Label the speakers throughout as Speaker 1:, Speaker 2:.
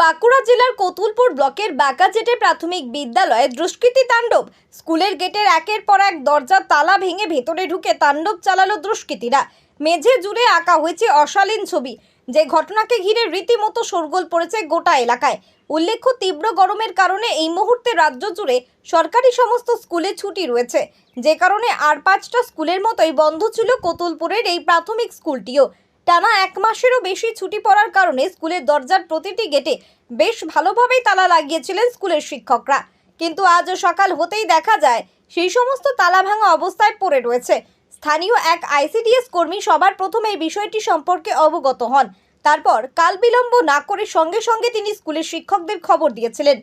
Speaker 1: বাঁকুড়া জেলার কতুলপুর ব্লকের বাঁকাজেটে প্রাথমিক বিদ্যালয়ে দুষ্কৃতী তাণ্ডব। স্কুলের গেটের একের পর এক দরজার তালা ভেঙে ভেতরে ঢুকে তাণ্ডব চালালো দুষ্কৃতীরা। মেঝে জুড়ে আঁকা হয়েছে অশালীন ছবি। যে ঘটনাকে ঘিরে রীতিমতো শোরগোল পড়েছে গোটা এলাকায়। উল্লেখ্য, তীব্র গরমের কারণে এই মুহূর্তে রাজ্য জুড়ে সরকারি সমস্ত স্কুলে ছুটি রয়েছে। যে কারণে আর পাঁচটা স্কুলের মতোই বন্ধ ছিল কতুলপুরের এই প্রাথমিক স্কুলটিও। টানা এক মাসেরও বেশি ছুটি পড়ার কারণে স্কুলের দরজার প্রতিটি গেটে বেশ ভালোভাবেই তালা লাগিয়েছিলেন স্কুলের শিক্ষকরা। কিন্তু আজ সকাল হতেই দেখা যায়, সেই সমস্ত তালা ভাঙা অবস্থায় পড়ে রয়েছে। স্থানীয় এক আইসিডিএস কর্মী সবার প্রথমে এই বিষয়টি সম্পর্কে অবগত হন। তারপর কাল বিলম্ব না করে সঙ্গে সঙ্গে তিনি স্কুলের শিক্ষকদের খবর দিয়েছিলেন।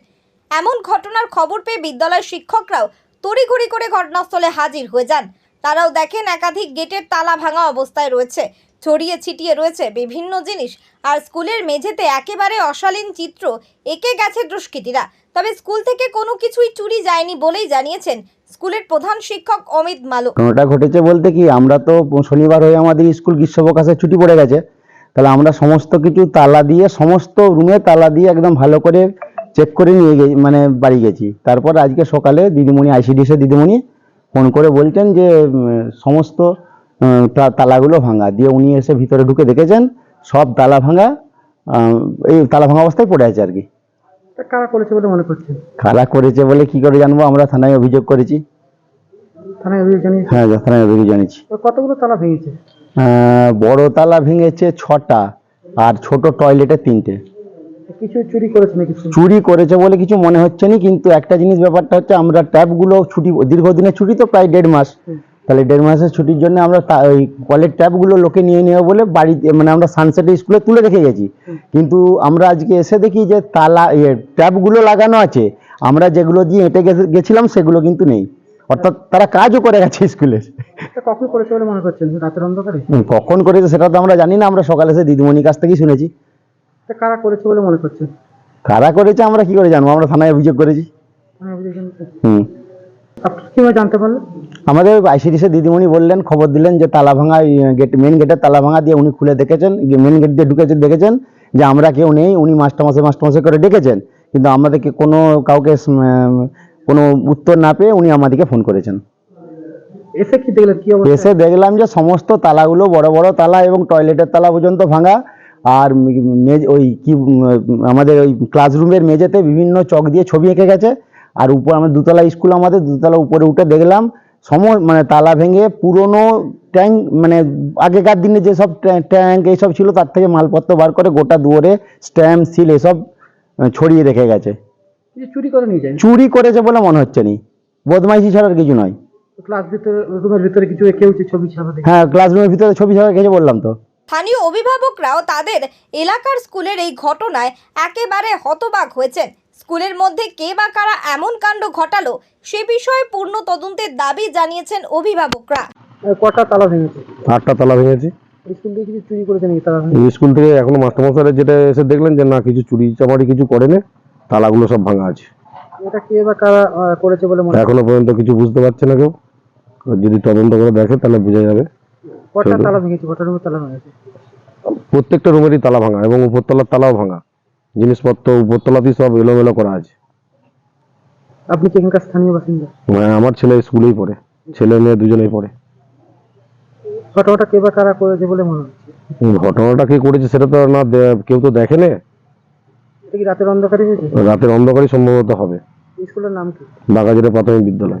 Speaker 1: এমন ঘটনার খবর পেয়ে বিদ্যালয়ের শিক্ষকরাও তড়িঘড়ি করে ঘটনাস্থলে হাজির হয়ে যান। তারাও দেখেন একাধিক গেটের তালা ভাঙা অবস্থায় রয়েছে। ছড়িয়ে ছিটিয়ে রয়েছে বিভিন্ন জিনিস। আর স্কুলের মেঝেতে একেবারে অশালীন চিত্র এঁকে গেছে দুষ্কৃতীরা। তবে স্কুল থেকে কোনো কিছুই চুরি যায়নি বলেই জানিয়েছেন স্কুলের প্রধান শিক্ষক অমিত মালু
Speaker 2: ঘটনাটা ঘটেছে বলতে কি, আমরা তো শনিবার হয়ে আমাদের স্কুল গ্রীষ্মাবকাশে ছুটি পড়ে গেছে। তাহলে আমরা সমস্ত কিছু তালা দিয়ে, সমস্ত রুমে তালা দিয়ে একদম ভালো করে চেক করে নিয়ে গেছি মানে বাড়ি গেছি। তারপর আজকে সকালে দিদিমণি আইসিডিএসের দিদিমণি ফোন করে বলছেন যে সমস্ত তালাগুলো ভাঙা। দিয়ে উনি এসে ভিতরে ঢুকে দেখেছেন সব তালা ভাঙা এই তালা ভাঙা অবস্থায় পড়ে আছে আর কি।
Speaker 3: কারা করেছে বলে মনে করছেন
Speaker 2: খারাপ করেছে বলে কি করে জানব? আমরা থানায় অভিযোগ করেছি।
Speaker 3: থানায় অভিযোগ জানিয়েছে?
Speaker 2: হ্যাঁ থানায় অভিযোগ জানিয়েছি।
Speaker 3: কতগুলো তালা ভেঙেছে?
Speaker 2: বড় তালা ভেঙেছে ছটা আর ছোট টয়লেটে তিনটে।
Speaker 3: কিছু চুরি করেছে নাকি
Speaker 2: চুরি করেছে বলে কিছু মনে হচ্ছে না কিন্তু একটা জিনিস ব্যাপারটা হচ্ছে আমরা ট্যাপগুলো ছুটি দীর্ঘদিনের ছুটি তো প্রায় দেড় মাস। তাহলে দেড় মাসের ছুটির জন্য আমরা ওই কলের ট্যাপগুলো লোকে নিয়ে নেবে বলে বাড়িতে মানে আমরা সানসেটে স্কুলে তুলে রেখে গেছি। কিন্তু আমরা আজকে এসে দেখি যে তালা ইয়ে ট্যাপগুলো লাগানো আছে। আমরা যেগুলো দিয়ে এঁটে গেছে- গেছিলাম সেগুলো কিন্তু নেই। অর্থাৎ তারা কাজও করে গেছে স্কুলে
Speaker 3: কখন করেছে বলে মনে করছেন? রাতের অন্ধকারে?
Speaker 2: কখন করেছে সেটা তো আমরা জানি না। আমরা সকালে এসে দিদিমণির কাছ থেকেই শুনেছি।
Speaker 3: কারা করেছে বলে মনে করছেন?
Speaker 2: কারা করেছে আমরা কি করে জানব? আমরা থানায় অভিযোগ করেছি। হুম।
Speaker 3: আপনি কীভাবে জানতে পারলেন?
Speaker 2: আমাদের আইসিডিসি দিদিমণি বললেন খবর দিলেন যে তালা ভাঙা গেট মেন গেটের তালা ভাঙা দিয়ে উনি খুলে দেখেছেন মেন গেট দিয়ে ঢুকেছে দেখেছেন যে আমরা কেউ নেই উনি করে ডেকেছেন। কিন্তু আমাদেরকে কোনো কাউকে কোনো উত্তর না পেয়ে উনি আমাদেরকে ফোন করেছেন।
Speaker 3: এসে কি দেখলেন? কি অবস্থা?
Speaker 2: এসে দেখলাম যে সমস্ত তালাগুলো বড় বড় তালা এবং টয়লেটের তালা পর্যন্ত ভাঙা। আর মেজ- ওই কি আমাদের ওই ক্লাসরুমের মেঝেতে বিভিন্ন চক দিয়ে ছবি এঁকে গেছে। আর উপর আমার দুতলা স্কুল আমাদের দুতলা উপরে উঠে দেখলাম সম মানে তালা ভেঙে পুরনো ট্যাঙ্ক মানে আগেকার দিনে যেসব ট্যাঙ্ক এইসব ছিল তার থেকে মালপত্র বার করে গোটা দুয়ারে স্ট্যাম্প সিল এসব ছড়িয়ে রেখে গেছে।
Speaker 3: চুরি করে নিয়ে যায়
Speaker 2: চুরি করেছে বলে মনে হচ্ছে নি। বদমাইশি ছাড়া আর কিছু নয়।
Speaker 3: ক্লাস ভিতরে রুমের ভিতরে কিছু কেউ ছবি ছাপা
Speaker 2: হ্যাঁ ক্লাসরুমের ভিতরে ছবি ছাড়া গেছে বললাম তো।
Speaker 1: স্থানীয় অভিভাবকরাও তাদের এলাকার স্কুলের এই ঘটনায় একেবারে হতবাক হয়েছেন। স্কুলের মধ্যে কে বা কারা এমন কাণ্ড ঘটালো সে বিষয়ে পূর্ণ তদন্তের দাবি জানিয়েছেন অভিভাবকরা।
Speaker 3: কটা তালা ভেঙেছে?
Speaker 4: আটটা তালা ভেঙেছি।
Speaker 3: স্কুল থেকে কিছু চুরি করেছে নাকি তালা
Speaker 4: স্কুল থেকে এখনও মাস্টারমশাইরা যেটা এসে দেখলেন যে না কিছু চুরি চামারি কিছু করেনি তালাগুলো সব ভাঙা আছে।
Speaker 3: এটা কে বা কারা করেছে বলে মনে
Speaker 4: এখনও পর্যন্ত কিছু বুঝতে পারছে না কেউ। যদি তদন্ত করে দেখে তাহলে বোঝা যাবে।
Speaker 3: কটা তালা ভেঙেছে? কটা রুমের তালা ভেঙেছে?
Speaker 4: প্রত্যেকটা রুমেরই তালা ভাঙা এবং উপরতলার তালাও ভাঙা। জিনিসপত্র উপরতলাতেই সব এলোমেলো করা আছে।
Speaker 3: আপনি কি এখানকার স্থানীয় বাসিন্দা?
Speaker 4: মানে আমার ছেলে স্কুলেই পড়ে। ছেলে মেয়ে দুজনেই পড়ে।
Speaker 3: ঘটনাটা কে বা কারা করেছে বলে মনে হচ্ছে?
Speaker 4: ঘটনাটা কে করেছে সেটা তো না দে- কেউ তো দেখেনি।
Speaker 3: এটা কি রাতের অন্ধকারে হয়েছে?
Speaker 4: রাতের অন্ধকারই সম্ভবত হবে।
Speaker 3: স্কুলের নাম কি?
Speaker 4: বাগাজের প্রাথমিক বিদ্যালয়।